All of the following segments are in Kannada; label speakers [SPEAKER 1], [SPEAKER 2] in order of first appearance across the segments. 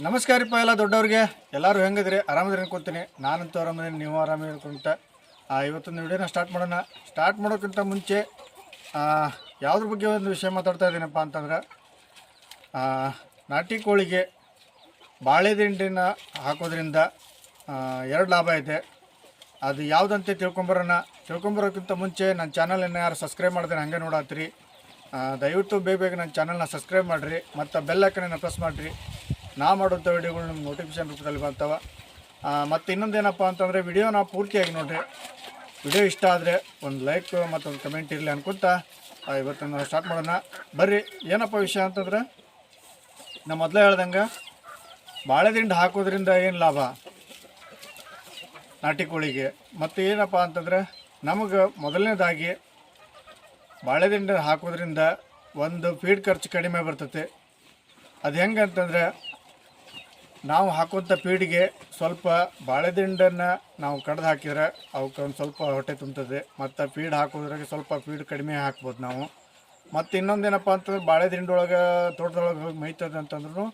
[SPEAKER 1] ನಮಸ್ಕಾರ ಎಲ್ಲ ದೊಡ್ಡವ್ರಿಗೆ. ಎಲ್ಲರೂ ಹೆಂಗಿದ್ರಿ? ಆರಾಮದ್ರಿ ಅನ್ಕೊತೀನಿ. ನಾನಂತೂ ಆರಾಮದೇನೆ, ನೀವು ಆರಾಮಿ ಅನ್ಕೊಂತ. ಇವತ್ತೊಂದು ವಿಡಿಯೋನ ಸ್ಟಾರ್ಟ್ ಮಾಡೋಣ. ಸ್ಟಾರ್ಟ್ ಮಾಡೋಕ್ಕಿಂತ ಮುಂಚೆ ಯಾವುದ್ರ ಬಗ್ಗೆ ಒಂದು ವಿಷಯ ಮಾತಾಡ್ತಾ ಇದ್ದೀನಪ್ಪ ಅಂತಂದ್ರೆ ನಾಟಿ ಕೋಳಿಗೆ ಬಾಳೆದಿಂಡಿನ ಹಾಕೋದ್ರಿಂದ ಎರಡು ಲಾಭ ಇದೆ ಅದು ಯಾವುದಂತೆ ತಿಳ್ಕೊಂಬರೋಣ. ತಿಳ್ಕೊಂಬರೋಕ್ಕಿಂತ ಮುಂಚೆ ನನ್ನ ಚಾನಲನ್ನು ಯಾರು ಸಬ್ಸ್ಕ್ರೈಬ್ ಮಾಡಿದ್ರೆ ಹಂಗೆ ನೋಡಾತ್ರಿ. ದಯವಿಟ್ಟು ಬೇಗ ಬೇಗ ನನ್ನ ಚಾನಲ್ನ ಸಬ್ಸ್ಕ್ರೈಬ್ ಮಾಡಿರಿ. ಮತ್ತು ಬೆಲ್ ಐಕನನ್ನು ಪ್ರೆಸ್ ಮಾಡಿರಿ. ನಾ ಮಾಡುವಂಥ ವೀಡಿಯೋಗಳು ನಿಮ್ಗೆ ನೋಟಿಫಿಕೇಷನ್ ರೂಪದಲ್ಲಿ ಬರ್ತಾವೆ ಮತ್ತು ಇನ್ನೊಂದೇನಪ್ಪ ಅಂತಂದರೆ ವಿಡಿಯೋನ ಪೂರ್ತಿಯಾಗಿ ನೋಡಿರಿ. ವಿಡಿಯೋ ಇಷ್ಟ ಆದರೆ ಒಂದು ಲೈಕ್ ಮತ್ತು ಒಂದು ಕಮೆಂಟ್ ಇರಲಿ ಅನ್ಕೊಂತ ಇವತ್ತು ನಾವು ಸ್ಟಾರ್ಟ್ ಮಾಡೋಣ. ಬರ್ರಿ, ಏನಪ್ಪ ವಿಷಯ ಅಂತಂದ್ರೆ, ನಾ ಮೊದಲೇ ಹೇಳ್ದಂಗೆ ಬಾಳೆದಿಂಡು ಹಾಕೋದ್ರಿಂದ ಏನು ಲಾಭ? ನಾಟಿ ಕೋಳಿಗೆ. ಮತ್ತು ಏನಪ್ಪ ಅಂತಂದ್ರೆ, ನಮಗೆ ಮೊದಲನೇದಾಗಿ ಬಾಳೆದಿಂಡು ಹಾಕೋದ್ರಿಂದ ಒಂದು ಫೀಡ್ ಖರ್ಚು ಕಡಿಮೆ ಬರ್ತದೆ ಅದು ಹೆಂಗೆ ಅಂತಂದರೆ ನಾವು ಹಾಕುವಂಥ ಪೀಡಿಗೆ ಸ್ವಲ್ಪ ಬಾಳೆದಿಂಡನ್ನು ನಾವು ಕಡ್ದು ಹಾಕಿದ್ರೆ ಒಂದು ಸ್ವಲ್ಪ ಹೊಟ್ಟೆ ತುಂಬ್ತದೆ. ಮತ್ತು ಫೀಡ್ ಹಾಕೋದ್ರಾಗೆ ಸ್ವಲ್ಪ ಫೀಡ್ ಕಡಿಮೆ ಹಾಕ್ಬೋದು ನಾವು. ಮತ್ತು ಇನ್ನೊಂದೇನಪ್ಪ ಅಂತಂದ್ರೆ ಬಾಳೆದಿಂಡೊಳಗೆ, ತೋಟದೊಳಗೆ ಹೋಗಿ ಮೇಯ್ತದೆ ಅಂತಂದ್ರೂ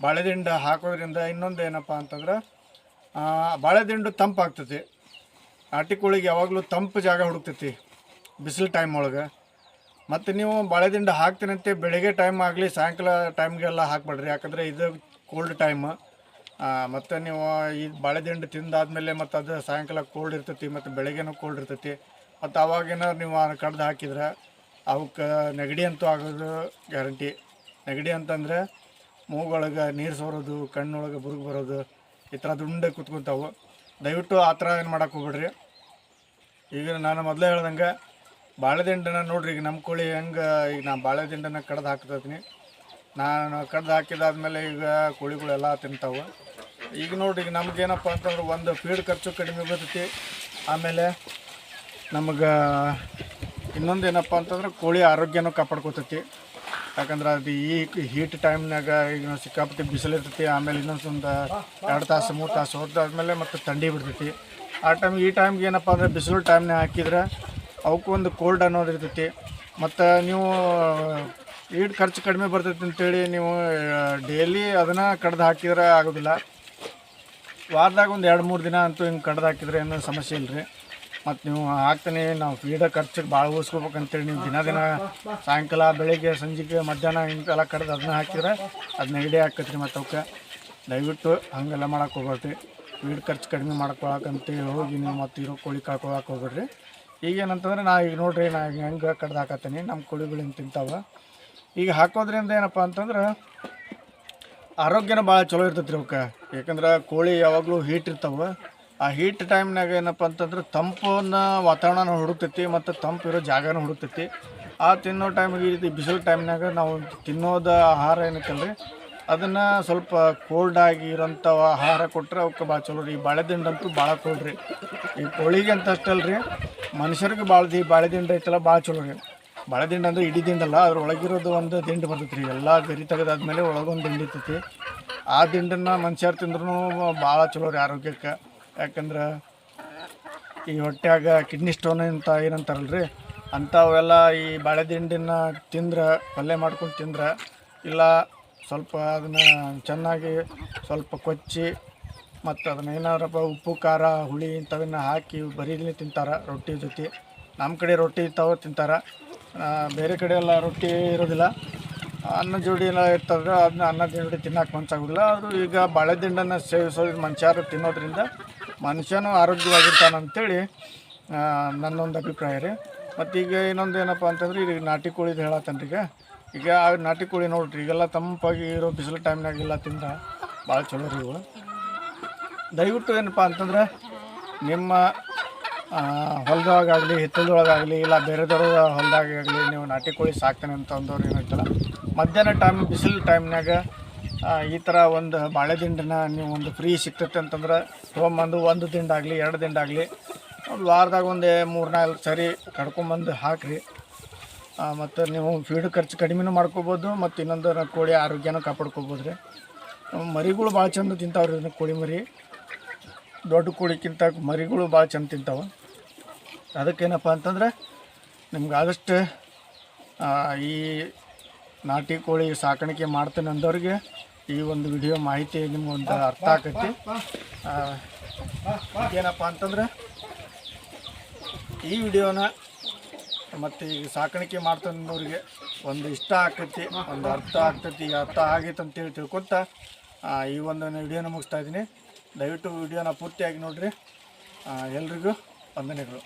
[SPEAKER 1] ಬಾಳೆದಿಂಡ ಹಾಕೋದ್ರಿಂದ ಇನ್ನೊಂದು ಏನಪ್ಪ ಅಂತಂದ್ರೆ ಬಾಳೆದಿಂಡು ತಂಪಾಗ್ತೈತಿ ನಾಟಿಕೋಳಿಗೆ ಯಾವಾಗಲೂ ತಂಪು ಜಾಗ ಹುಡುಕ್ತೈತಿ ಬಿಸಿಲು ಟೈಮ್ ಒಳಗೆ. ಮತ್ತು ನೀವು ಬಾಳೆದಿಂಡು ಹಾಕ್ತೀನಂತೆ, ಬೆಳಗ್ಗೆ ಟೈಮ್ ಆಗಲಿ, ಸಾಯಂಕಾಲ ಟೈಮ್ಗೆಲ್ಲ ಹಾಕ್ಬೇಡ್ರಿ. ಯಾಕಂದರೆ ಇದು ಕೋಲ್ಡ್ ಟೈಮ್ ಮತ್ತು ನೀವು ಈ ಬಾಳೆದಿಂಡು ತಿಂದಾದ್ಮೇಲೆ ಮತ್ತು ಅದು ಸಾಯಂಕಾಲ ಕೋಲ್ಡ್ ಇರ್ತೈತಿ, ಮತ್ತು ಬೆಳಗ್ಗೆನೂ ಕೋಲ್ಡ್ ಇರ್ತೈತಿ. ಮತ್ತು ಅವಾಗೇನಾರು ನೀವು ಕಡ್ದು ಹಾಕಿದ್ರೆ ಅವಕ್ಕೆ ನೆಗಡಿ ಅಂತೂ ಆಗೋದು ಗ್ಯಾರಂಟಿ ನೆಗಡಿ ಅಂತಂದರೆ ಮೂಗೊಳಗೆ ನೀರು ಸೋರೋದು, ಕಣ್ಣೊಳಗೆ ಬುರುಗು ಬರೋದು, ಈ ಥರ ದುಂಡೆ ಕುತ್ಕೊತಾವು. ದಯವಿಟ್ಟು ಆ ಥರ ಏನು ಮಾಡೋಕೆ ಹೋಗ್ಬಿಡ್ರಿ. ಈಗ ನಾನು ಮೊದಲೇ ಹೇಳ್ದಂಗೆ ಬಾಳೆದಿಂಡನ ನೋಡ್ರಿ, ಈಗ ನಮ್ಮ ಕೋಳಿ ಹೆಂಗೆ, ಈಗ ನಾನು ಬಾಳೆದಿಂಡನ ಕಡ್ದು ಹಾಕ್ತಿದ್ದೀನಿ ನಾನು ಕಡ್ದು ಹಾಕಿದಾದ್ಮೇಲೆ ಈಗ ಕೋಳಿಗಳೆಲ್ಲ ತಿಂತಾವೆ. ಈಗ ನೋಡಿ, ಈಗ ನಮ್ಗೇನಪ್ಪ ಅಂತಂದ್ರೆ ಒಂದು ಫೀಡ್ ಖರ್ಚು ಕಡಿಮೆ ಬರ್ತೈತಿ. ಆಮೇಲೆ ನಮಗೆ ಇನ್ನೊಂದು ಏನಪ್ಪ ಅಂತಂದ್ರೆ ಕೋಳಿ ಆರೋಗ್ಯನೂ ಕಾಪಾಡ್ಕೊತೈತಿ. ಯಾಕಂದ್ರೆ ಅದು ಈ ಹೀಟ್ ಟೈಮ್ನಾಗ ಈಗ ಸಿಕ್ಕಾಪಟ್ಟೆ ಬಿಸಿಲಿರ್ತೈತಿ ಆಮೇಲೆ ಇನ್ನೊಂದು ಎರಡು ತಾಸು, ಮೂರು ತಾಸು ಹೋದಾದ್ಮೇಲೆ ಮತ್ತು ಥಂಡಿ ಬಿಡ್ತೈತಿ. ಆ ಟೈಮ್ ಈ ಟೈಮ್ಗೆ ಏನಪ್ಪ ಅಂದರೆ ಬಿಸಿಲು ಟೈಮ್ನಾಗ ಹಾಕಿದ್ರೆ ಅವಕ್ಕೂ ಒಂದು ಕೋಲ್ಡ್ ಅನ್ನೋದು ಇರ್ತೈತಿ. ಮತ್ತು ನೀವು ಈಡ್ ಖರ್ಚು ಕಡಿಮೆ ಬರ್ತೈತೆ ಅಂತೇಳಿ ನೀವು ಡೈಲಿ ಅದನ್ನು ಕಡ್ದು ಹಾಕಿದ್ರೆ ಆಗೋದಿಲ್ಲ. ವಾರದಾಗ ಒಂದು ಎರಡು ಮೂರು ದಿನ ಅಂತೂ ಹಿಂಗೆ ಕಡ್ದು ಹಾಕಿದ್ರೆ ಏನೂ ಸಮಸ್ಯೆ ಇಲ್ಲ ರೀ ಮತ್ತು ನೀವು ಹಾಕ್ತೀನಿ, ನಾವು ಫೀಡ ಖರ್ಚಿಗೆ ಭಾಳ ಉಳಿಸ್ಕೋಬೇಕಂತೇಳಿ ನೀವು ದಿನ ದಿನ ಸಾಯಂಕಾಲ, ಬೆಳಿಗ್ಗೆ, ಸಂಜೆಗೆ, ಮಧ್ಯಾಹ್ನ ಹಿಂಗೆಲ್ಲ ಕಡ್ದು ಅದನ್ನ ಹಾಕಿದ್ರೆ ಅದು ನೆಗಡಿ ಹಾಕತ್ರಿ ಮತ್ತು ಅವಕ್ಕೆ. ದಯವಿಟ್ಟು ಹಾಗೆಲ್ಲ ಮಾಡೋಕೆ ಹೋಗ್ಬೇಡ್ರಿ. ಫೀಡ್ ಖರ್ಚು ಕಡಿಮೆ ಮಾಡ್ಕೊಳಕಂತೇಳಿ ಹೋಗಿ ನೀವು ಮತ್ತು ಇರೋ ಕೋಳಿ ಕಳ್ಕೊಳಕ್ಕೆ ಹೋಗ್ಬೇಡ್ರಿ. ಈಗೇನಂತಂದ್ರೆ ನಾ ಈಗ ನೋಡ್ರಿ, ನಾ ಈಗ ಹೆಂಗೆ ಕಡ್ದು ಹಾಕತ್ತೀನಿ ನಮ್ಮ ಕೋಳಿಗಳು ಹಿಂಗೆ ತಿಂತಾವೆ. ಈಗ ಹಾಕೋದ್ರಿಂದ ಏನಪ್ಪ ಅಂತಂದ್ರೆ ಆರೋಗ್ಯನ ಭಾಳ ಚಲೋ ಇರ್ತೈತೆ ರೀ ಅವಕ್ಕೆ ಯಾಕಂದ್ರೆ ಕೋಳಿ ಯಾವಾಗಲೂ ಹೀಟ್ ಇರ್ತಾವೆ. ಆ ಹೀಟ್ ಟೈಮ್ನಾಗ ಏನಪ್ಪ ಅಂತಂದ್ರೆ ತಂಪನ್ನ ವಾತಾವರಣ ಹುಡುಕ್ತೈತಿ ಮತ್ತು ತಂಪು ಇರೋ ಜಾಗನೂ ಹುಡುಕ್ತೈತಿ. ಆ ತಿನ್ನೋ ಟೈಮಿಗೆ ಈ ರೀತಿ ಬಿಸಿಲು ಟೈಮ್ನಾಗ ನಾವು ತಿನ್ನೋದ ಆಹಾರ ಏನಕ್ಕಲ್ರಿ ಅದನ್ನು ಸ್ವಲ್ಪ ಕೋಲ್ಡ್ ಆಗಿರೋಂಥ ಆಹಾರ ಕೊಟ್ಟರೆ ಅವಕ್ಕೆ ಭಾಳ ಚಲೋ ರೀ. ಈ ಬಾಳೆದಿಂಡಂತೂ ಭಾಳ ಕೊಡ್ರಿ ಈ ಕೋಳಿಗೆ ಅಂತ ರೀ ಮನುಷ್ಯರಿಗೆ ಭಾಳ ದಿ ಬಾಳೆದಿಂಡು ಐತಲ್ಲ ಭಾಳ ಚಲೋ ರೀ. ಬಾಳೆದಿಂಡು ಅಂದ್ರೆ ಇಡೀ ದಿಂಡಲ್ಲ ಅದ್ರ ಒಳಗಿರೋದು ಒಂದು ದಿಂಡು ಬರ್ತೈತೆ ರೀ. ಎಲ್ಲ ಗರಿ ತೆಗೆದಾದ್ಮೇಲೆ ಒಳಗೊಂದು ದಿಂಡು ಇರ್ತೈತಿ. ಆ ದಿಂಡನ್ನು ಮನುಷ್ಯರು ತಿಂದ್ರೂ ಭಾಳ ಚಲೋ ರೀ ಆರೋಗ್ಯಕ್ಕೆ. ಯಾಕಂದ್ರೆ ಈ ಹೊಟ್ಟೆಯಾಗ ಕಿಡ್ನಿ ಸ್ಟೋನ್ ಅಂತ ಏನಂತಾರಲ್ಲ ರೀ ಅಂಥವೆಲ್ಲ ಈ ಬಾಳೆದಿಂಡನ್ನ ತಿಂದ್ರೆ, ಪಲ್ಯ ಮಾಡ್ಕೊಂಡು ತಿಂದ್ರೆ, ಇಲ್ಲ ಸ್ವಲ್ಪ ಅದನ್ನು ಚೆನ್ನಾಗಿ ಸ್ವಲ್ಪ ಕೊಚ್ಚಿ ಮತ್ತು ಅದನ್ನ ಏನಾರಪ್ಪ, ಉಪ್ಪು, ಖಾರ, ಹುಳಿ ಇಂಥವನ್ನ ಹಾಕಿ ಬರೀಲಿ ತಿಂತಾರೆ ರೊಟ್ಟಿ ಜೊತೆ. ನಮ್ಮ ಕಡೆ ರೊಟ್ಟಿ ತಾವ ತಿಂತಾರೆ. ಬೇರೆ ಕಡೆ ಎಲ್ಲ ರೊಟ್ಟಿ ಇರೋದಿಲ್ಲ. ಅನ್ನ ಜೋಡಿ ಎಲ್ಲ ಇರ್ತದ್ರೆ ಅದನ್ನ ಅನ್ನ ಜೋಡಿ ತಿನ್ನೋಕೆ ಮನ್ಸಾಗೋದಿಲ್ಲ ಆದರೂ ಈಗ ಬಾಳೆದಿಂಡನ್ನು ಸೇವಿಸೋದು ಮನುಷ್ಯರು ತಿನ್ನೋದ್ರಿಂದ ಮನುಷ್ಯನೂ ಆರೋಗ್ಯವಾಗಿರ್ತಾನೆ ಅಂತೇಳಿ ಆ, ನನ್ನೊಂದು ಅಭಿಪ್ರಾಯ ರೀ. ಮತ್ತು ಈಗ ಇನ್ನೊಂದು ಏನಪ್ಪ ಅಂತಂದ್ರೆ ಈಗ ನಾಟಿ ಕೋಳಿದು ಹೇಳತ್ತೇನೆ ಈಗ. ಈಗ ಆ ನಾಟಿ ಕೋಳಿ ನೋಡ್ರಿ ಈಗೆಲ್ಲ ತಂಪಾಗಿ ಇರೋ ಬಿಸಿಲು ಟೈಮ್ನಾಗೆಲ್ಲ ತಿಂದ ಭಾಳ ಚಲೋ ರೀ ಇವು. ದಯವಿಟ್ಟು ಏನಪ್ಪ ಅಂತಂದ್ರೆ ನಿಮ್ಮ ಹೊಲದೊಳಗಾಗಲಿ, ಹಿತ್ತಲದೊಳಗಾಗಲಿ, ಇಲ್ಲ ಬೇರೆದವ್ರ ಹೊಲದಾಗಲಿ ನೀವು ನಾಟಿ ಕೋಳಿ ಸಾಕ್ತಾನೆ ಅಂತ ಅಂದವ್ರು ಏನಾಯ್ತಲ್ಲ ಮಧ್ಯಾಹ್ನ ಟೈಮ್ ಬಿಸಿಲು ಟೈಮ್ನಾಗ ಈ ಥರ ಒಂದು ಬಾಳೆ ಬಾಳೆದಿಂಡನ್ನ ನೀವು ಒಂದು ಫ್ರೀ ಸಿಗ್ತೈತೆ ಅಂತಂದ್ರೆ ತೊಗೊಂಬಂದು ಒಂದು ದಿಂಡಾಗಲಿ, ಎರಡು ದಿಂಡಾಗಲಿ, ಒಂದು ವಾರದಾಗ ಒಂದು ಮೂರು ನಾಲ್ಕು ಸರಿ ಕಡ್ಕೊಂಬಂದು ಹಾಕಿರಿ. ಮತ್ತು ನೀವು ಫೀಡ್ ಖರ್ಚು ಕಡಿಮೆನೂ ಮಾಡ್ಕೋಬೋದು ಮತ್ತು ಇನ್ನೊಂದು ಕೋಳಿ ಆರೋಗ್ಯನೂ ಕಾಪಾಡ್ಕೋಬೋದು ರೀ ಮರಿಗಳು ಭಾಳ ಚಂದ ತಿಂತಾವ್ರಿ ಇದನ್ನ ಕೋಳಿ ಮರಿ. ದೊಡ್ಡ ಕೋಳಿಕ್ಕಿಂತ ಮರಿಗಳು ಭಾಳ ಚಂದ ತಿಂತಾವೆ. ಅದಕ್ಕೇನಪ್ಪ ಅಂತಂದ್ರೆ ನಿಮ್ಗೆ ಆದಷ್ಟು ಈ ನಾಟಿ ಕೋಳಿ ಸಾಕಾಣಿಕೆ ಮಾಡ್ತೇನೆ ಅಂದವ್ರಿಗೆ ಈ ಒಂದು ವಿಡಿಯೋ ಮಾಹಿತಿ ನಿಮ್ಗೊಂದು ಅರ್ಥ ಆಕೈತಿ ಏನಪ್ಪ ಅಂತಂದ್ರೆ ಈ ವಿಡಿಯೋನ ಮತ್ತು ಈಗ ಸಾಕಾಣಿಕೆ ಮಾಡ್ತಂದವ್ರಿಗೆ ಒಂದು ಇಷ್ಟ ಆಕೈತಿ ಒಂದು ಅರ್ಥ ಆಗ್ತೈತಿ ಅರ್ಥ ಆಗೈತೆ ಅಂತೇಳಿ ತಿಳ್ಕೊತ ಈ ಒಂದು ವಿಡಿಯೋನ ಮುಗಿಸ್ತಾ ಇದ್ದೀನಿ. ದಯವಿಟ್ಟು ವಿಡಿಯೋನ ಪೂರ್ತಿಯಾಗಿ ನೋಡಿರಿ. ಎಲ್ರಿಗೂ ವಂದನೆಗಳು